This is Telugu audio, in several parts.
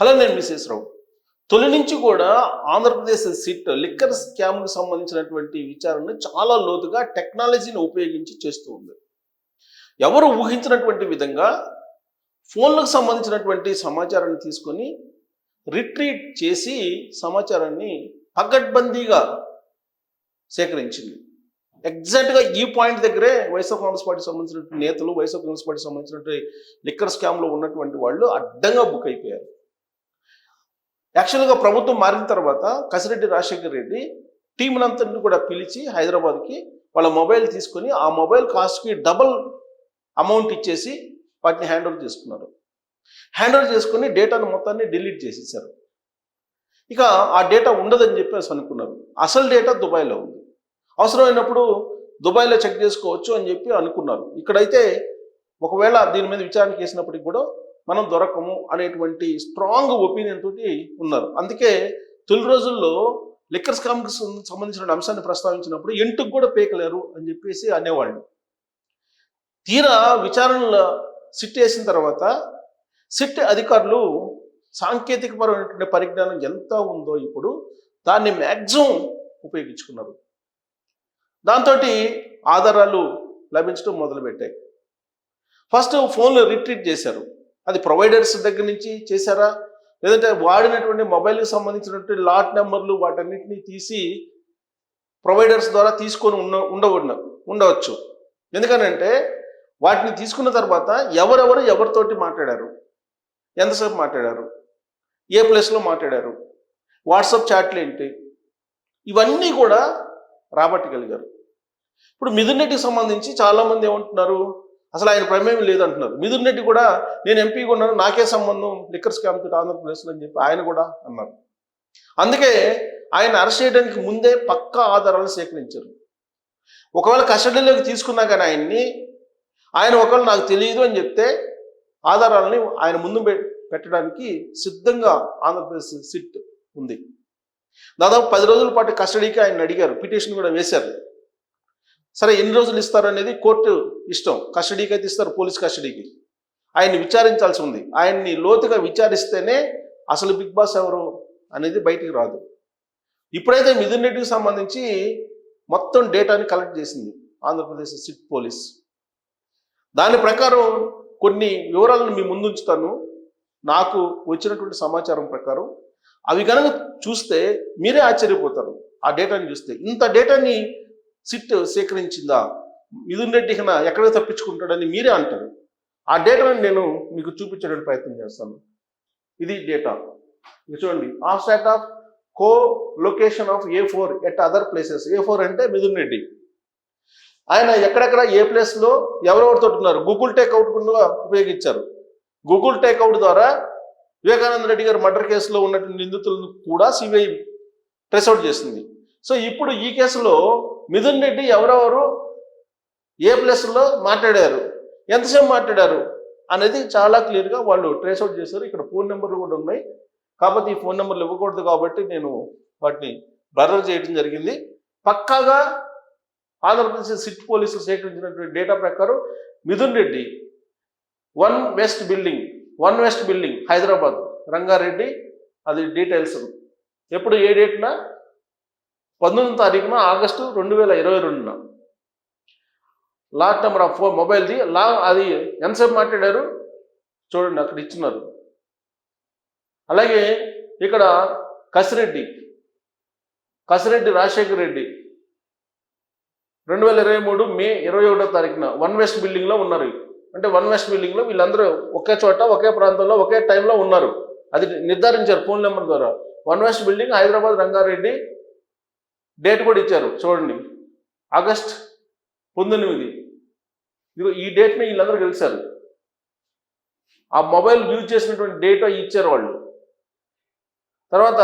హలో నేను మిస్సెస్ రావు. తొలి నుంచి కూడా ఆంధ్రప్రదేశ్ సిట్ లిక్కర్ స్కామ్కి సంబంధించినటువంటి విచారణ చాలా లోతుగా టెక్నాలజీని ఉపయోగించి చేస్తూ ఉంది. ఎవరు ఊహించినటువంటి విధంగా ఫోన్లకు సంబంధించినటువంటి సమాచారాన్ని తీసుకొని రిట్రీట్ చేసి సమాచారాన్ని పగడ్బందీగా సేకరించింది. ఎగ్జాక్ట్గా ఈ పాయింట్ దగ్గరే వైఎస్ఆర్ కాంగ్రెస్ పార్టీ సంబంధించినటువంటి నేతలు వైఎస్ఆర్ కాంగ్రెస్ పార్టీకి సంబంధించినటువంటి లిక్కర్ స్కామ్లో ఉన్నటువంటి వాళ్ళు అడ్డంగా బుక్ అయిపోయారు. యాక్చువల్గా ప్రభుత్వం మారిన తర్వాత కసిరెడ్డి రాజశేఖర్ రెడ్డి టీములంతటిని కూడా పిలిచి హైదరాబాద్కి వాళ్ళ మొబైల్ తీసుకొని ఆ మొబైల్ కాస్ట్కి డబల్ అమౌంట్ ఇచ్చేసి వాటిని హ్యాండ్ ఓవర్ చేసుకున్నారు. హ్యాండ్ ఓవర్ చేసుకుని డేటాను మొత్తాన్ని డిలీట్ చేసేసారు. ఇక ఆ డేటా ఉండదని చెప్పేసి అనుకున్నారు. అసలు డేటా దుబాయ్లో ఉంది. అవసరమైనప్పుడు దుబాయ్లో చెక్ చేసుకోవచ్చు అని చెప్పి అనుకున్నారు. ఇక్కడైతే ఒకవేళ దీని మీద విచారణ చేసినప్పటికి కూడా మనం దొరకము అనేటువంటి స్ట్రాంగ్ ఒపీనియన్ తోటి ఉన్నారు. అందుకే తొలి రోజుల్లో లిక్కర్ స్కామ్కి సంబంధించిన అంశాన్ని ప్రస్తావించినప్పుడు ఎంటుకు కూడా పేకలేరు అని చెప్పేసి అనేవాళ్ళు. తీరా విచారణలో సిట్ వేసిన తర్వాత సిట్ అధికారులు సాంకేతికపరమైనటువంటి పరిజ్ఞానం ఎంత ఉందో ఇప్పుడు దాన్ని మ్యాక్సిమం ఉపయోగించుకున్నారు. దాంతో ఆధారాలు లభించడం మొదలుపెట్టాయి. ఫస్ట్ ఫోన్లు రిట్రీట్ చేశారు. అది ప్రొవైడర్స్ దగ్గర నుంచి చేశారా? లేదంటే వాడినటువంటి మొబైల్కి సంబంధించినటువంటి లాట్ నెంబర్లు వాటన్నిటిని తీసి ప్రొవైడర్స్ ద్వారా తీసుకొని ఉన్న ఉండవన్న ఉండవచ్చు. ఎందుకనంటే వాటిని తీసుకున్న తర్వాత ఎవరెవరు ఎవరితోటి మాట్లాడారు? ఎంతసేపు మాట్లాడారు? ఏ ప్లేస్లో మాట్లాడారు? వాట్సాప్ చాట్లు ఏంటి? ఇవన్నీ కూడా రాబట్టగలిగారు ఇప్పుడు మిథున్ రెడ్డికి సంబంధించి చాలామంది ఏమంటున్నారు? అసలు ఆయన ప్రమేయం లేదంటున్నారు. మిథున్ రెడ్డి కూడా నేను ఎంపీగా ఉన్నాను నాకే సంబంధం లిక్కర్ స్కామ్ తోటి ఆంధ్రప్రదేశ్లో అని చెప్పి ఆయన కూడా అన్నారు. అందుకే ఆయన అరెస్ట్ చేయడానికి ముందే పక్కా ఆధారాలు సేకరించారు. ఒకవేళ కస్టడీలోకి తీసుకున్నా కానీ ఆయన్ని ఆయన ఒకవేళ నాకు తెలియదు అని చెప్తే ఆధారాలని ఆయన ముందు పె- పెట్టడానికి సిద్ధంగా ఆంధ్రప్రదేశ్ సిట్ ఉంది. దాదాపు పది రోజుల పాటు కస్టడీకి ఆయన అడిగారు పిటిషన్ కూడా వేశారు. సరే ఎన్ని రోజులు ఇస్తారు అనేది కోర్టు ఇష్టం. కస్టడీకి అయితే ఇస్తారు పోలీస్ కస్టడీకి. ఆయన్ని విచారించాల్సి ఉంది. ఆయన్ని లోతుగా విచారిస్తేనే అసలు బిగ్ బాస్ ఎవరు అనేది బయటికి రాదు. ఇప్పుడైతే మిథున్ రెడ్డికి సంబంధించి మొత్తం డేటాని కలెక్ట్ చేసింది ఆంధ్రప్రదేశ్ సిట్ పోలీస్. దాని ప్రకారం కొన్ని వివరాలను మీ ముందు ఉంచుతాను నాకు వచ్చినటువంటి సమాచారం ప్రకారం. అవి కనుక చూస్తే మీరే ఆశ్చర్యపోతారు ఆ డేటాని చూస్తే. ఇంత డేటాని సిట్ సేకరించిందా? మిథున్ రెడ్డి కన్నా ఎక్కడ తప్పించుకుంటాడని మీరే అంటారు. ఆ డేటాను నేను మీకు చూపించడానికి ప్రయత్నం చేస్తాను. ఇది డేటా. ఇది చూడండి. Of stat of co location of A four at other places. A four అంటే మిథున్ రెడ్డి. ఆయన ఎక్కడెక్కడ ఏ ప్లేస్లో ఎవరెవరితో ఉన్నారు? గూగుల్ టేక్అవుట్ కూడా ఉపయోగించారు. గూగుల్ టేక్అవుట్ ద్వారా వివేకానంద రెడ్డి గారు మర్డర్ కేసులో ఉన్నటువంటి నిందితులను కూడా సిబిఐ ట్రేస్అవుట్ చేసింది. సో ఇప్పుడు ఈ కేసులో మిథున్ రెడ్డి ఎవరెవరు? ఏ ప్లేస్లో మాట్లాడారు? ఎంతసేపు మాట్లాడారు? అనేది చాలా క్లియర్గా వాళ్ళు ట్రేస్ అవుట్ చేశారు. ఇక్కడ ఫోన్ నెంబర్లు కూడా ఉన్నాయి. కాకపోతే ఈ ఫోన్ నెంబర్లు ఇవ్వకూడదు కాబట్టి నేను వాటిని బ్లర్ చేయడం జరిగింది. పక్కాగా ఆంధ్రప్రదేశ్ సిట్ పోలీసులు సేకరించినటువంటి డేటా ప్రకారం Mithun Reddy one west building one west building Hyderabad Rangareddy అది డీటెయిల్స్. ఎప్పుడు ఏ డేట్న? పంతొమ్మిది తారీఖున ఆగస్టు రెండు వేల ఇరవై రెండున. లాస్ట్ నెంబర్ ఆఫ్ ఫోన్ మొబైల్ది లా అది ఎంతసేపు మాట్లాడారు? చూడండి అక్కడ ఇచ్చినారు. అలాగే ఇక్కడ కసిరెడ్డి కసిరెడ్డి రాజశేఖర్ రెడ్డి రెండు వేల ఇరవై మూడు మే ఇరవై ఒకటో తారీఖున వన్ వెస్ట్ బిల్డింగ్లో ఉన్నారు అంటే వన్ వెస్ట్ బిల్డింగ్లో వీళ్ళందరూ ఒకే చోట ఒకే ప్రాంతంలో ఒకే టైంలో ఉన్నారు. అది నిర్ధారించారు ఫోన్ నెంబర్ ద్వారా. One west building Hyderabad Rangareddy date కూడా ఇచ్చారు. చూడండి. ఆగస్ట్ పంతొమ్మిది. ఇదిగో ఈ డేట్ని వీళ్ళందరూ గెలిచారు. ఆ మొబైల్ యూజ్ చేసినటువంటి డేట్ ఇచ్చారు వాళ్ళు. తర్వాత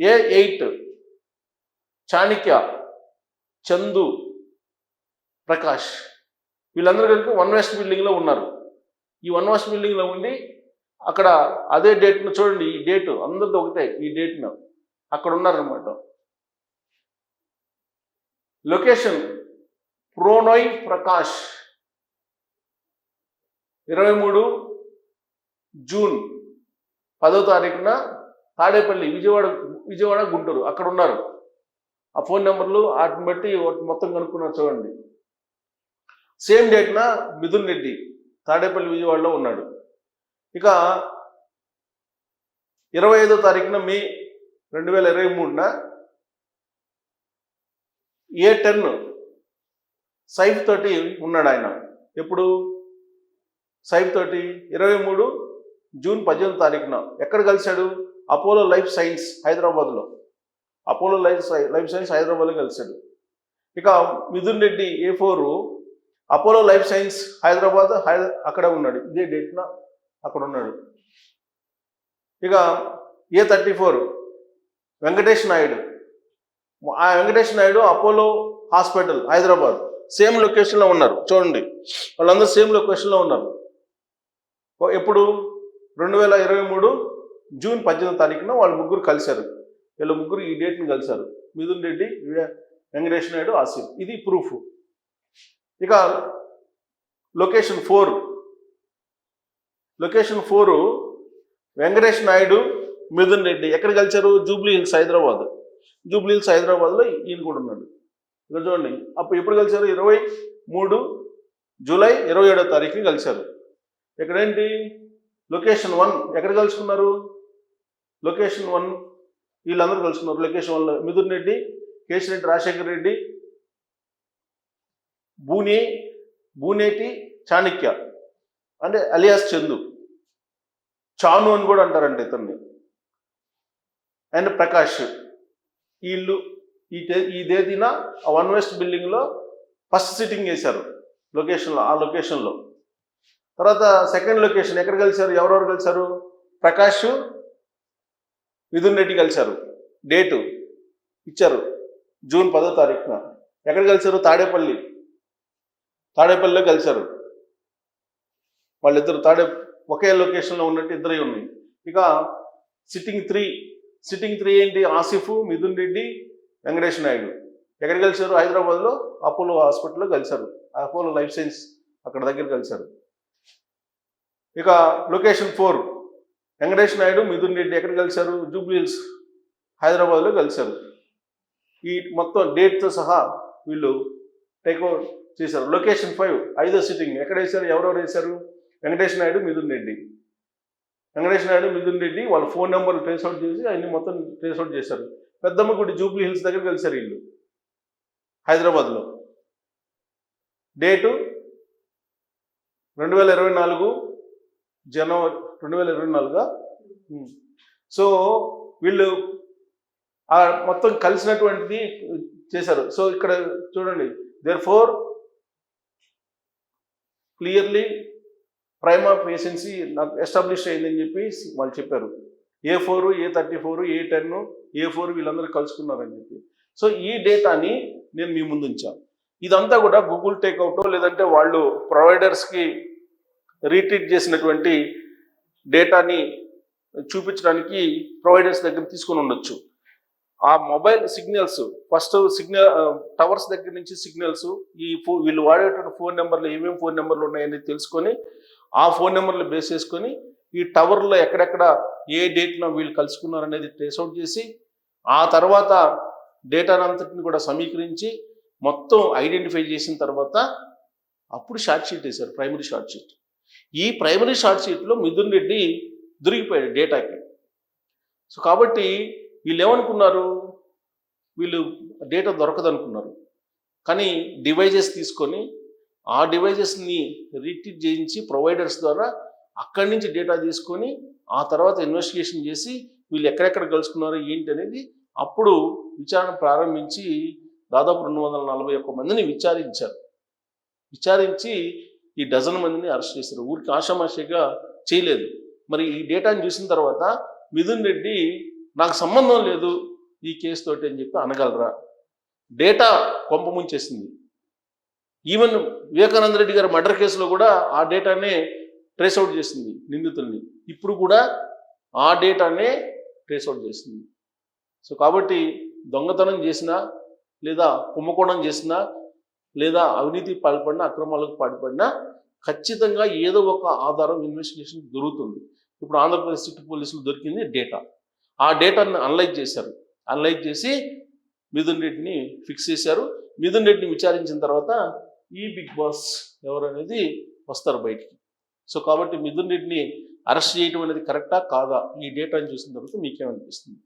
ఏ ఎయిట్ చాణిక్య చందు ప్రకాష్ వీళ్ళందరూ కలిపి వన్ వెస్ట్ బిల్డింగ్లో ఉన్నారు. ఈ వన్ వెస్ట్ బిల్డింగ్లో ఉండి అక్కడ అదే డేట్ను చూడండి. ఈ డేటు అందరితో ఒకటే. ఈ డేట్ను అక్కడ ఉన్నారనమాట లొకేషన్ ప్రోనోయ్ ప్రకాష్. ఇరవై మూడు జూన్ పదో తారీఖున తాడేపల్లి విజయవాడ విజయవాడ గుంటూరు అక్కడ ఉన్నారు. ఆ ఫోన్ నెంబర్లు వాటిని బట్టి వాటిని మొత్తం కనుక్కున్నారు చూడండి. సేమ్ డేట్న మిథున్ రెడ్డి తాడేపల్లి విజయవాడలో ఉన్నాడు. ఇక ఇరవై ఐదో తారీఖున మే రెండు వేల ఇరవై మూడున ఏ టెన్ సైఫ్ తోటి ఉన్నాడు ఆయన. ఎప్పుడు? సైఫ్ తోటి ఇరవై మూడు జూన్ పద్దెనిమిది తారీఖున. ఎక్కడ కలిశాడు? అపోలో లైఫ్ సైన్స్ హైదరాబాద్లో. అపోలో లైఫ్ సై- లైఫ్ సైన్స్ హైదరాబాద్లో కలిశాడు. ఇక Mithun Reddy A four Apollo life science Hyderabad హైదరా అక్కడ ఉన్నాడు. ఇదే డేట్న అక్కడ ఉన్నాడు. ఇక A thirty four Venkatesh Naidu. ఆ Venkatesh Naidu Apollo hospital Hyderabad. Same లొకేషన్లో ఉన్నారు. చూడండి. వాళ్ళందరూ సేమ్ లొకేషన్లో ఉన్నారు. ఎప్పుడు? రెండు వేల ఇరవై మూడు జూన్ పద్దెనిమిది తారీఖున వాళ్ళు ముగ్గురు కలిశారు. వీళ్ళు ముగ్గురు ఈ డేట్ని కలిశారు. మిథున్ రెడ్డి వెంకటేశ్వర వెంకటేష్ నాయుడు ఆసిఫ్. ఇది ప్రూఫ్. ఇక location four. Location four Venkatesh Naidu Mithun Reddy. ఎక్కడ కలిశారు? Jubilee hills Hyderabad. జూబ్లీల్స్ హైదరాబాద్లో ఈయన కూడా ఉన్నాడు. ఇక్కడ చూడండి అప్పుడు ఎప్పుడు కలిశారు? ఇరవై మూడు జూలై ఇరవై ఏడో తారీఖుని కలిశారు. ఇక్కడేంటి లొకేషన్ వన్. ఎక్కడ కలుసుకున్నారు? లొకేషన్ వన్ వీళ్ళందరూ కలుసుకున్నారు. లొకేషన్ వన్లో మిథున్ రెడ్డి కేశిరెడ్డి రాజశేఖర్ రెడ్డి బూనే బూనేటి చాణక్య అంటే అలియాస్ చందు. చాను అని కూడా అంటారంట ఇతన్ని. అండ్ ప్రకాష్. వీళ్ళు ఈ ఈ తేదీన ఆ వన్ వెస్ట్ బిల్డింగ్లో ఫస్ట్ సిట్టింగ్ వేశారు లొకేషన్లో ఆ లొకేషన్లో. తర్వాత సెకండ్ లొకేషన్ ఎక్కడ కలిశారు ఎవరెవరు కలిశారు? ప్రకాష్ మిథున్ రెడ్డి కలిశారు. డేటు ఇచ్చారు జూన్ పదో తారీఖున. ఎక్కడ కలిశారు? తాడేపల్లి. తాడేపల్లిలో కలిశారు. వాళ్ళిద్దరు తాడే ఒకే లొకేషన్లో ఉన్నట్టు ఇద్దరే ఉన్నాయి. ఇక సిట్టింగ్ త్రీ సిట్టింగ్ త్రీ ఏంటి? ఆసిఫ్ మిథున్ రెడ్డి వెంకటేష్ నాయుడు. ఎక్కడ కలిశారు హైదరాబాద్లో అపోలో హాస్పిటల్లో కలిశారు. అపోలో లైఫ్ సైన్స్ అక్కడ దగ్గర కలిశారు. ఇక లొకేషన్ ఫోర్. వెంకటేష్ నాయుడు మిథున్ రెడ్డి ఎక్కడ కలిశారు? జూబ్లీహిల్స్ హైదరాబాద్లో కలిశారు. ఈ మొత్తం డేట్తో సహా వీళ్ళు టేక్ఓవర్ చేశారు. లొకేషన్ ఫైవ్ ఐదో సిట్టింగ్. ఎక్కడ వేశారు? ఎవరెవరు వేశారు? వెంకటేష్ నాయుడు మిథున్ రెడ్డి. వెంకటేష్ నాయుడు మిథున్ రెడ్డి వాళ్ళ ఫోన్ నెంబర్లు ట్రేస్ అవుట్ చేసి అన్ని మొత్తం ట్రేస్ అవుట్ చేశారు. పెద్దమ్మ గుడి జూబ్లీ హిల్స్ దగ్గర కలిశారు వీళ్ళు. హైదరాబాద్లో. డేటు రెండు వేల ఇరవై నాలుగు జనవరి రెండు వేల ఇరవై నాలుగా సో వీళ్ళు ఆ మొత్తం కలిసినటువంటిది చేశారు. సో ఇక్కడ చూడండి. Therefore clearly prime of ఏసెన్సీ నాకు ఎస్టాబ్లిష్ అయిందని చెప్పి వాళ్ళు చెప్పారు. A four A thirty four A ten A four వీళ్ళందరూ కలుసుకున్నారని చెప్పి. సో ఈ డేటాని నేను మీ ముందు ఉంచాను ఇదంతా కూడా గూగుల్ టేక్అవుట్ లేదంటే వాళ్ళు ప్రొవైడర్స్కి రీట్రీట్ చేసినటువంటి డేటాని చూపించడానికి ప్రొవైడర్స్ దగ్గర తీసుకొని ఉండొచ్చు. ఆ mobile signals first signal towers దగ్గర నుంచి సిగ్నల్స్ ఈ ఫో వీళ్ళు వాడేటువంటి ఫోన్ నెంబర్లు ఏమేమి ఫోన్ నెంబర్లు ఉన్నాయని తెలుసుకొని ఆ ఫోన్ నెంబర్లు బేస్ చేసుకొని ఈ టవర్లో ఎక్కడెక్కడ ఏ డేట్లో వీళ్ళు కలుసుకున్నారు అనేది ట్రేస్ అవుట్ చేసి ఆ తర్వాత డేటానంతటిని కూడా సమీకరించి మొత్తం ఐడెంటిఫై చేసిన తర్వాత అప్పుడు షార్ట్ షీట్ వేశారు ప్రైమరీ షార్ట్ షీట్. ఈ ప్రైమరీ షార్ట్ షీట్లో మిథున్ రెడ్డి దొరికిపోయాడు డేటాకి. సో కాబట్టి వీళ్ళు ఏమనుకున్నారు వీళ్ళు డేటా దొరకదనుకున్నారు. కానీ డివైజెస్ తీసుకొని ఆ డివైజెస్ని రీట్రీట్ చేయించి ప్రొవైడర్స్ ద్వారా అక్కడి నుంచి డేటా తీసుకొని ఆ తర్వాత ఇన్వెస్టిగేషన్ చేసి వీళ్ళు ఎక్కడెక్కడ కలుసుకున్నారో ఏంటి అనేది అప్పుడు విచారణ ప్రారంభించి దాదాపు రెండు వందల నలభై ఒక్క మందిని విచారించారు. విచారించి ఈ డజన్ మందిని అరెస్ట్ చేశారు. ఊరికి ఆషామాషిగా చేయలేదు. మరి ఈ డేటాని చూసిన తర్వాత మిథున్ రెడ్డి నాకు సంబంధం లేదు ఈ కేసు తోటి అని చెప్పి అనగలరా? డేటా కొంప ముంచేసింది. ఈవెన్ వివేకానంద రెడ్డి గారి మర్డర్ కేసులో కూడా ఆ డేటానే ట్రేస్ అవుట్ చేసింది నిందితుల్ని. ఇప్పుడు కూడా ఆ డేటానే ట్రేస్ అవుట్ చేసింది. సో కాబట్టి దొంగతనం చేసినా లేదా కుంభకోణం చేసినా లేదా అవినీతి పాల్పడినా అక్రమాలకు పాల్పడినా ఖచ్చితంగా ఏదో ఒక ఆధారం ఇన్వెస్టిగేషన్ దొరుకుతుంది. ఇప్పుడు ఆంధ్రప్రదేశ్ సిటీ పోలీసులు దొరికింది డేటా ఆ డేటాను అనలైజ్ చేశారు. అనలైజ్ చేసి మిథున్ రెడ్డిని ఫిక్స్ చేశారు. మిథున్ రెడ్డిని విచారించిన తర్వాత ఈ బిగ్ బాస్ ఎవరు అనేది వస్తారు బయటికి. సో కాబట్టి మిథున్ రెడ్డిని అరెస్ట్ చేయడం అనేది కరెక్టా కాదా? ఈ డేటాని చూసిన తర్వాత మీకేమనిపిస్తుంది?